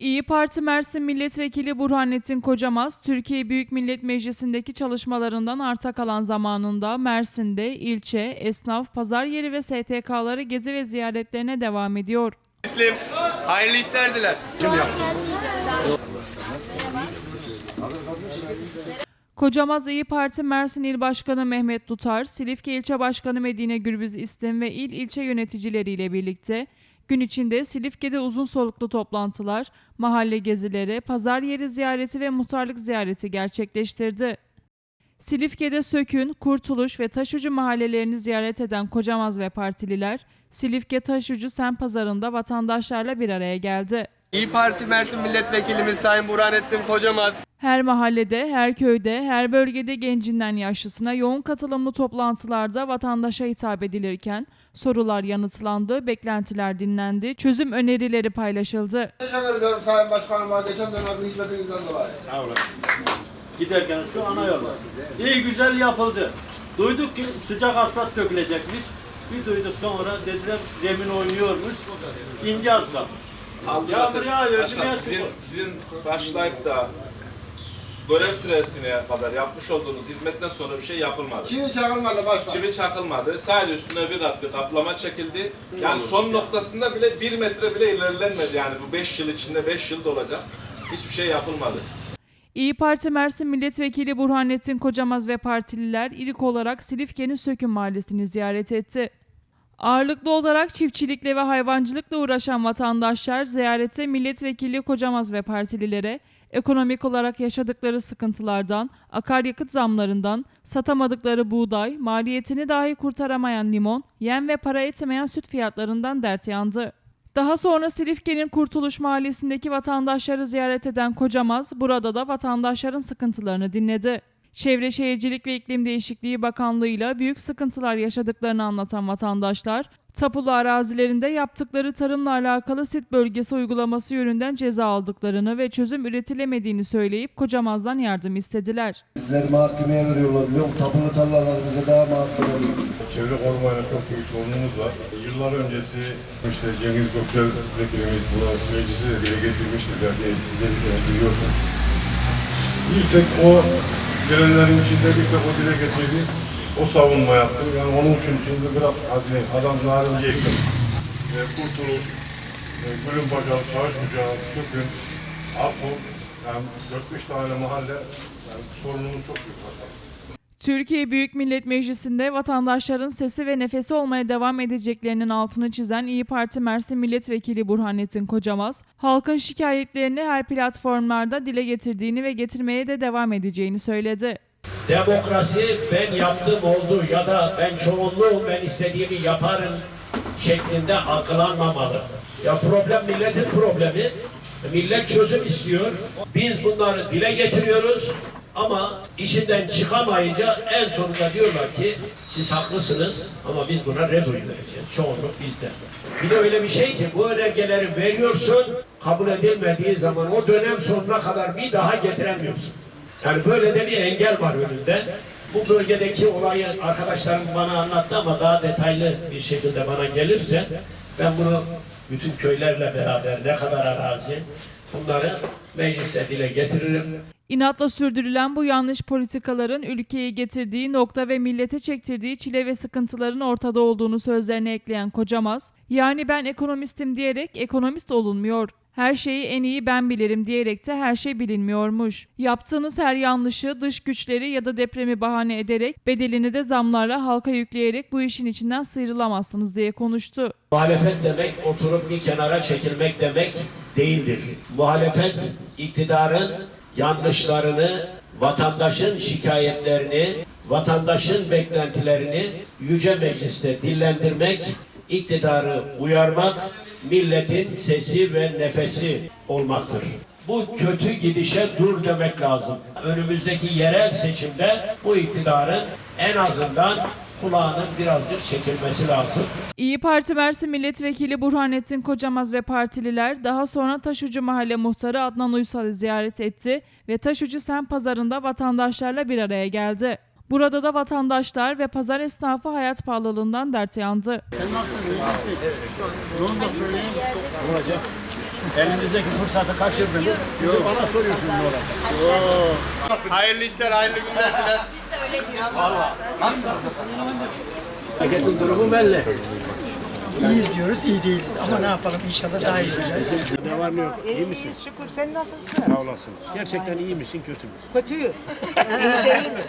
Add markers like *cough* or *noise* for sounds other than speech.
İyi Parti Mersin Milletvekili Burhanettin Kocamaz, Türkiye Büyük Millet Meclisi'ndeki çalışmalarından arta kalan zamanında Mersin'de ilçe, esnaf, pazar yeri ve STK'ları gezi ve ziyaretlerine devam ediyor. Müslim, hayırlı işler diler. Kocamaz İyi Parti Mersin İl Başkanı Mehmet Tutar, Silifke İlçe Başkanı Medine Gürbüz İstim ve il ilçe yöneticileriyle birlikte gün içinde Silifke'de uzun soluklu toplantılar, mahalle gezileri, pazar yeri ziyareti ve muhtarlık ziyareti gerçekleştirdi. Silifke'de Sökün, Kurtuluş ve Taşucu mahallelerini ziyaret eden Kocamaz ve partililer, Silifke Taşucu Sen Pazarı'nda vatandaşlarla bir araya geldi. İyi Parti Mersin Milletvekilimiz Sayın Burhanettin Kocamaz, Her mahallede, her köyde, her bölgede gencinden yaşlısına yoğun katılımlı toplantılarda vatandaşa hitap edilirken sorular yanıtlandı, beklentiler dinlendi, çözüm önerileri paylaşıldı. Teşekkür ediyorum Sayın Başkanıma geçen dönem hizmetinizden dolayı. giderken şu ana yol. İyi güzel yapıldı. Duyduk ki sıcak asfalt dökülecekmiş. Bir duyduk sonra dediler zemin oynuyormuş. İnce asfalt. Yağmur yağıyor. Başkanım dünya sizin, sıkı- sizin başlayıp da görev süresine kadar yapmış olduğunuz hizmetten sonra bir şey yapılmadı. Çivi çakılmadı başkan. Çivi çakılmadı. Sadece üstüne bir kat bir kaplama çekildi. Yani son noktasında bile bir metre bile ilerlenmedi. Yani bu 5 yıl içinde 5 yıl da olacak. Hiçbir şey yapılmadı. İyi Parti Mersin Milletvekili Burhanettin Kocamaz ve partililer ilk olarak Silifke'nin Sökün Mahallesi'ni ziyaret etti. Ağırlıklı olarak çiftçilikle ve hayvancılıkla uğraşan vatandaşlar ziyarette milletvekili Kocamaz ve partililere ekonomik olarak yaşadıkları sıkıntılardan, akaryakıt zamlarından, satamadıkları buğday, maliyetini dahi kurtaramayan limon, yem ve para etmeyen süt fiyatlarından dert yandı. Daha sonra Silifke'nin Kurtuluş Mahallesi'ndeki vatandaşları ziyaret eden Kocamaz, burada da vatandaşların sıkıntılarını dinledi. Çevre Şehircilik ve İklim Değişikliği Bakanlığı'yla büyük sıkıntılar yaşadıklarını anlatan vatandaşlar, tapulu arazilerinde yaptıkları tarımla alakalı sit bölgesi uygulaması yönünden ceza aldıklarını ve çözüm üretilemediğini söyleyip Kocamaz'dan yardım istediler. Bizleri mahkemeye veriyorlar biliyor musun? Tapulu tarlalarımıza daha mahkeme ediyor. Çevre korumayla çok büyük sorunumuz var. Yıllar öncesi işte Cengiz Göksel vekilimiz bunu meclisi de dile getirmiştir belki biliyorsun. Bir tek o gelenlerin içinde bir o dile getirdi. O savunma yaptı. Yani onun için şimdi biraz hazine, adam narince yıkın. E, kurtuluş, e, Gülün Bacağı, Çağış Bucağı, Kökün, Arpul, yani 4-5 tane mahalle yani sorunumuz çok büyük. Başkanım. Türkiye Büyük Millet Meclisi'nde vatandaşların sesi ve nefesi olmaya devam edeceklerinin altını çizen İyi Parti Mersin Milletvekili Burhanettin Kocamaz, halkın şikayetlerini her platformlarda dile getirdiğini ve getirmeye de devam edeceğini söyledi. Demokrasi ben yaptım oldu ya da ben çoğunluğum ben istediğimi yaparım şeklinde algılanmamalı. Ya problem milletin problemi. Millet çözüm istiyor. Biz bunları dile getiriyoruz ama içinden çıkamayınca en sonunda diyorlar ki siz haklısınız ama biz buna red oyu vereceğiz. Çoğunluk bizde. Bir de öyle bir şey ki bu önergeleri veriyorsun kabul edilmediği zaman o dönem sonuna kadar bir daha getiremiyorsun. Yani böyle de bir engel var önünde. Bu bölgedeki olayı arkadaşlarım bana anlattı ama daha detaylı bir şekilde bana gelirse ben bunu bütün köylerle beraber ne kadar arazi bunları meclise dile getiririm. İnatla sürdürülen bu yanlış politikaların ülkeyi getirdiği nokta ve millete çektirdiği çile ve sıkıntıların ortada olduğunu sözlerine ekleyen Kocamaz, yani ben ekonomistim diyerek ekonomist olunmuyor. Her şeyi en iyi ben bilirim diyerek de her şey bilinmiyormuş. Yaptığınız her yanlışı dış güçleri ya da depremi bahane ederek bedelini de zamlarla halka yükleyerek bu işin içinden sıyrılamazsınız diye konuştu. Muhalefet demek oturup bir kenara çekilmek demek değildir. Muhalefet iktidarın yanlışlarını, vatandaşın şikayetlerini, vatandaşın beklentilerini yüce mecliste dillendirmek, iktidarı uyarmak, milletin sesi ve nefesi olmaktır. Bu kötü gidişe dur demek lazım. Önümüzdeki yerel seçimde bu iktidarın en azından kulağının birazcık çekilmesi lazım. İyi Parti Mersin Milletvekili Burhanettin Kocamaz ve partililer daha sonra Taşucu Mahalle Muhtarı Adnan Uysal'ı ziyaret etti ve Taşucu Sen Pazarı'nda vatandaşlarla bir araya geldi. Burada da vatandaşlar ve pazar esnafı hayat pahalılığından dert yandı. Elimizdeki fırsatı kaçırdınız. Yok bana soruyorsun ne olacak? Hayırlı işler, hayırlı günler diler. Memleketin durumu belli. İyiyiz diyoruz, iyi değiliz. Ama ne yapalım inşallah daha iyi olacağız. Ne var ne yok? İyi misin? Şükür sen nasılsın? Sağ olasın. Gerçekten iyi misin kötü müsün? Kötüyüz. *laughs* İyi değil mi?